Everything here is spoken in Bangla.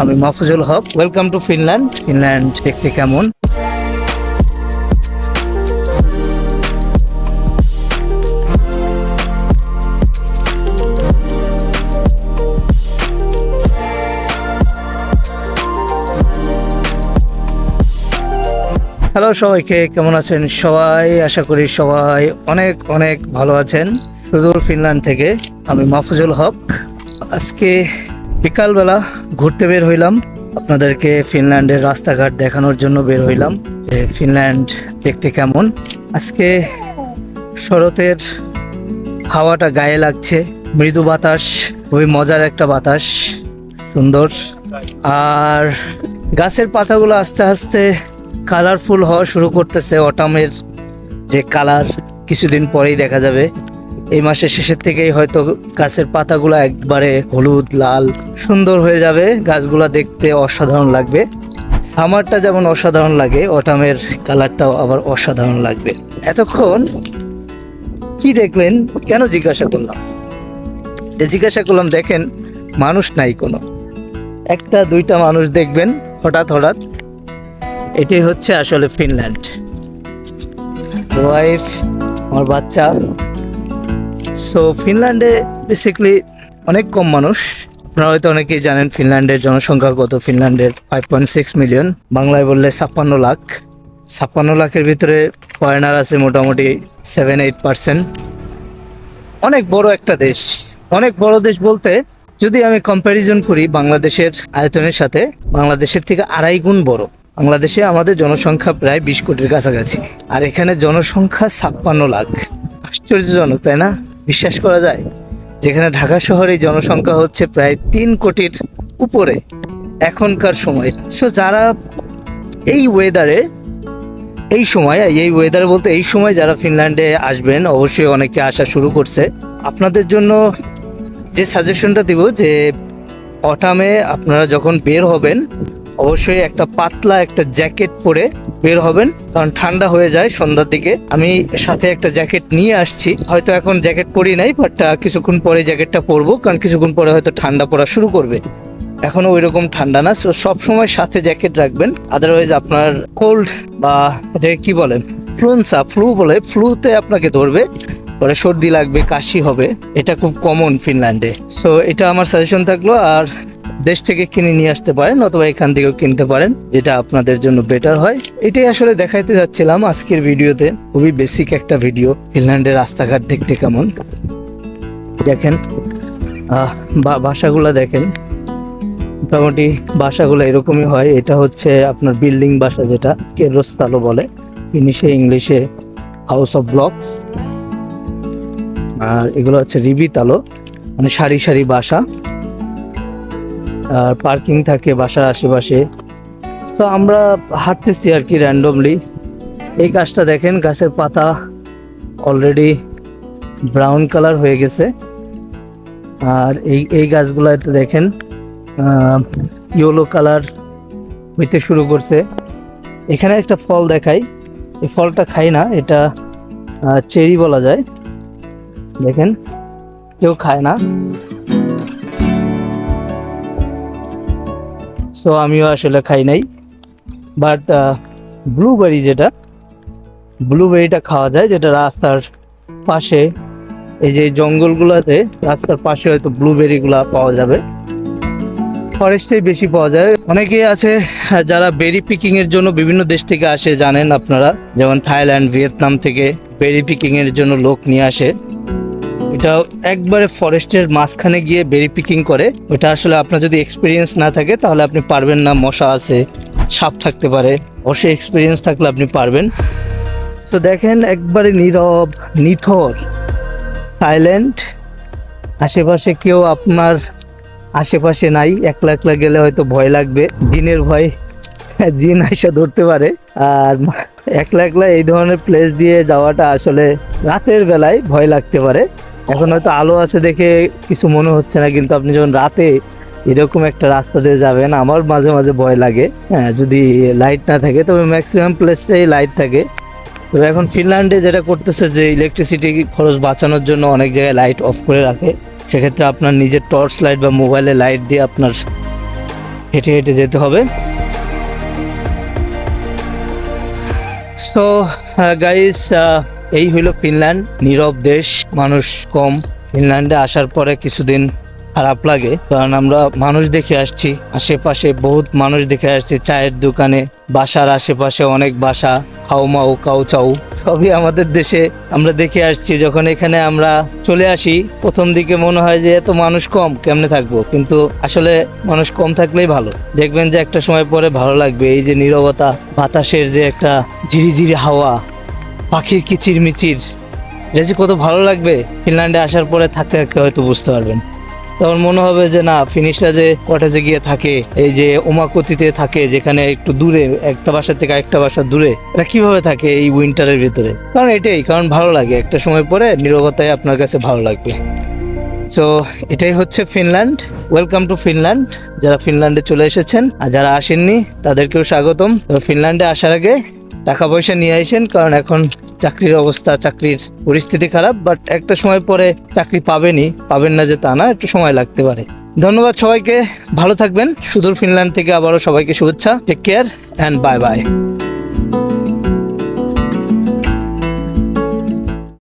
আমি Mahfuzul Haque welcome to Finland Finland দেখতে কেমন? হ্যালো সবাইকে, কেমন আছেন সবাই? আশা করি সবাই অনেক অনেক ভালো আছেন। সুদূর ফিনল্যান্ড থেকে আমি মাহফুজুল হক। আজকে বিকালবেলা ঘুরতে বের হইলাম। আপনাদেরকে ফিনল্যান্ডের রাস্তাঘাট দেখানোর জন্য বের হইলাম যে ফিনল্যান্ড দেখতে কেমন। আজকে শরতের হাওয়াটা গায়ে লাগছে, মৃদু বাতাস, খুবই মজার একটা বাতাস, সুন্দর। আর গাছের পাতাগুলো আস্তে আস্তে কালারফুল হওয়া শুরু করতেছে অটামের যে কালার কিছুদিন পরেই দেখা যাবে। এই মাসের শেষের থেকেই হয়তো গাছের পাতাগুলো একবারে হলুদ, লাল, সুন্দর হয়ে যাবে। গাছগুলো দেখতে অসাধারণ লাগবে। সামারটা যেমন অসাধারণ লাগে, অটামের কালারটাও আবার অসাধারণ লাগবে। এতক্ষণ কি দেখলেন? কেন জিজ্ঞাসা করলাম? জিজ্ঞাসা করলাম, দেখেন, মানুষ নাই কোনো। একটা, দুইটা মানুষ দেখবেন, হঠাৎ হঠাৎ। এটাই হচ্ছে আসলে ফিনল্যান্ড। ওয়াইফ, আমার বাচ্চা। সো ফিনল্যান্ডে বেসিক্যালি অনেক কম মানুষ। আপনারা হয়তো অনেকেই জানেন ফিনল্যান্ডের জনসংখ্যা কত। ফিনল্যান্ডের ফাইভ পয়েন্ট সিক্স মিলিয়ন বাংলায় বললে ছাপ্পান্ন লাখ। ছাপ্পান্ন লাখের ভিতরে ফরেনার আছে মোটামুটি সেভেন এইট পার্সেন্ট অনেক বড় একটা দেশ। অনেক বড় দেশ বলতে যদি আমি কম্প্যারিজন করি বাংলাদেশের আয়তনের সাথে, বাংলাদেশের থেকে আড়াই গুণ বড়। বাংলাদেশে আমাদের জনসংখ্যা প্রায় বিশ কোটির কাছাকাছি। আর এখানে জনসংখ্যা ছাপ্পান্ন লাখ। আশ্চর্যজনক, তাই না? বিশ্বাস করা যায়? যেখানে ঢাকা শহরে জনসংখ্যা হচ্ছে প্রায় তিন কোটির উপরে এখনকার সময়। সো যারা এই ওয়েদারে এই সময়, এই ওয়েদার বলতে এই সময় যারা ফিনল্যান্ডে আসবেন, অবশ্যই অনেকে আসা শুরু করছে। আপনাদের জন্য যে সাজেশনটা দিব যে অটামে আপনারা যখন বের হবেন অবশ্যই একটা পাতলা একটা জ্যাকেট পরে বের হবেন, কারণ ঠান্ডা হয়ে যায় সন্ধ্যার দিকে। আমি সাথে একটা জ্যাকেট নিয়ে আসছি। হয়তো এখন জ্যাকেট পরি নাই বাট কিছুক্ষণ পরে জ্যাকেটটা পরবো, কারণ কিছুক্ষণ পরে হয়তো ঠান্ডা পড়া শুরু করবে। এখনও ওই রকম ঠান্ডা না সো সব সময় সাথে জ্যাকেট রাখবেন। আদারওয়াইজ আপনার কোল্ড বা কি বলেন ফ্লুন্সা ফ্লু বলে ফ্লুতে আপনাকে ধরবে। পরে সর্দি লাগবে, কাশি হবে। এটা খুব কমন ফিনল্যান্ডে সো এটা আমার সাজেশন থাকল, আর দেশ থেকে কিনে নিয়ে আসতে পারেন অথবা এখান থেকেও কিনতে পারেন, যেটা আপনাদের জন্য বেটার হয়। এটাই আসলে দেখাইতে যাচ্ছিলাম আজকের ভিডিওতে। খুবই বেসিক একটা ভিডিও ফিনল্যান্ডের রাস্তাঘাট দেখতে কেমন? দেখেন বাসাগুলা দেখেন। মোটামুটি বাসাগুলো এরকমই হয়। এটা হচ্ছে আপনার বিল্ডিং বাসা যেটা কেরোস্তালো বলে। ফিনিশে ইংলিশে হাউস অফ ব্লকস আর এগুলো হচ্ছে রিবি তালো মানে সারি সারি বাসা। আর পার্কিং থাকে বাসার আশেপাশে। তো আমরা হাঁটতেছি আর কি র্যান্ডমলি এই গাছটা দেখেন, গাছের পাতা অলরেডি ব্রাউন কালার হয়ে গেছে। আর এই এই গাছগুলোতে দেখেন ইয়েলো কালার হইতে শুরু করছে। এখানে একটা ফল দেখাই। এই ফলটা খাই না, এটা চেরি বলা যায়। দেখেন, কেউ খায় না। সো আমিও আসলে খাই নাই। বাট ব্লুবেরি যেটা ব্লুবেরিটা খাওয়া যায়, যেটা রাস্তার পাশে, এই যে জঙ্গলগুলোতে, রাস্তার পাশে হয়তো ব্লুবেরিগুলো পাওয়া যাবে। ফরেস্টেই বেশি পাওয়া যায়। অনেকেই আছে যারা বেরি পিকিং এর জন্য বিভিন্ন দেশ থেকে আসে, জানেন আপনারা। যেমন থাইল্যান্ড ভিয়েতনাম থেকে বেরি পিকিং এর জন্য লোক নিয়ে আসে। এটা একবারে ফরেস্টের মাঝখানে গিয়ে বেরি পিকিং করে। ওটা আসলে আপনার যদি এক্সপিরিয়েন্স না থাকে, তাহলে আপনি পারবেন না, মশা আছে, সাপ থাকতে পারে। অবশ্যই এক্সপিরিয়েন্স থাকলে আপনি পারবেন। তো দেখেন একবারে নীরব, নিথর সাইলেন্ট আশেপাশে কেউ আপনার আশেপাশে নাই, একলা একলা গেলে হয়তো ভয় লাগবে। জিনের ভয়, জিন আইসা ধরতে পারে। আর একলা একলা এই ধরনের প্লেস দিয়ে যাওয়াটা আসলে রাতের বেলায় ভয় লাগতে পারে। এখন হয়তো আলো আছে দেখে কিছু মনে হচ্ছে না, কিন্তু আপনি যখন রাতে এরকম একটা রাস্তা দিয়ে যাবেন, আমার মাঝে মাঝে ভয় লাগে। হ্যাঁ যদি লাইট না থাকে, তবে ম্যাক্সিমাম প্লেসটাই লাইট থাকে। তবে এখন ফিনল্যান্ডে যেটা করতেছে যে ইলেকট্রিসিটি খরচ বাঁচানোর জন্য অনেক জায়গায় লাইট অফ করে রাখে। সেক্ষেত্রে আপনার নিজের টর্চ লাইট বা মোবাইলে লাইট দিয়ে আপনার হেঁটে হেঁটে যেতে হবে। সো গাইস এই হইল ফিনল্যান্ড। নীরব দেশ, মানুষ কম। ফিনল্যান্ডে আসার পরে কিছুদিন খারাপ লাগে, কারণ আমরা মানুষ দেখে আসছি। আশেপাশে বহুত মানুষ দেখে আসছি, চায়ের দোকানে, বাসার আশেপাশে অনেক বাসা, হাউমাউ কাউ সবই আমাদের দেশে আমরা দেখে আসছি, যখন এখানে আমরা চলে আসি, প্রথম দিকে মনে হয় যে এত মানুষ কম, কেমনে থাকব? কিন্তু আসলে মানুষ কম থাকলেই ভালো। দেখবেন যে একটা সময় পরে ভালো লাগবে, এই যে নীরবতা, বাতাসের যে একটা ঝিরিঝিরি হাওয়া পাখির কিচির মিচির যে কত ভালো লাগবে? ফিনল্যান্ডে আসার পরে থাকতে থাকতে হয়তো বুঝতে পারবেন। তখন মনে হবে যে, না, ফিনিশটা যে কটেজে গিয়ে থাকে, এই যে ওমাকতিতে থাকে, যেখানে একটু দূরে, একটা বাসা থেকে একটা বাসা দূরে, এটা কীভাবে থাকে এই উইন্টারের ভিতরে? কারণ এটাই, কারণ ভালো লাগে। একটা সময় পরে নিরবতায় আপনার কাছে ভালো লাগবে। সো এটাই হচ্ছে ফিনল্যান্ড। ওয়েলকাম টু ফিনল্যান্ড যারা ফিনল্যান্ডে চলে এসেছেন আর যারা আসেননি, তাদেরকেও স্বাগতম। ফিনল্যান্ডে আসার আগে টাকা পয়সা নিয়ে আসেন কারণ এখন চাকরির অবস্থা, চাকরির পরিস্থিতি খারাপ বাট একটা সময় পরে চাকরি পাবেনই। পাবেন না যে তা না, একটু সময় লাগতে পারে। ধন্যবাদ সবাইকে, ভালো থাকবেন। সুদূর ফিনল্যান্ড থেকে আবারও সবাইকে শুভেচ্ছা। Take care and bye bye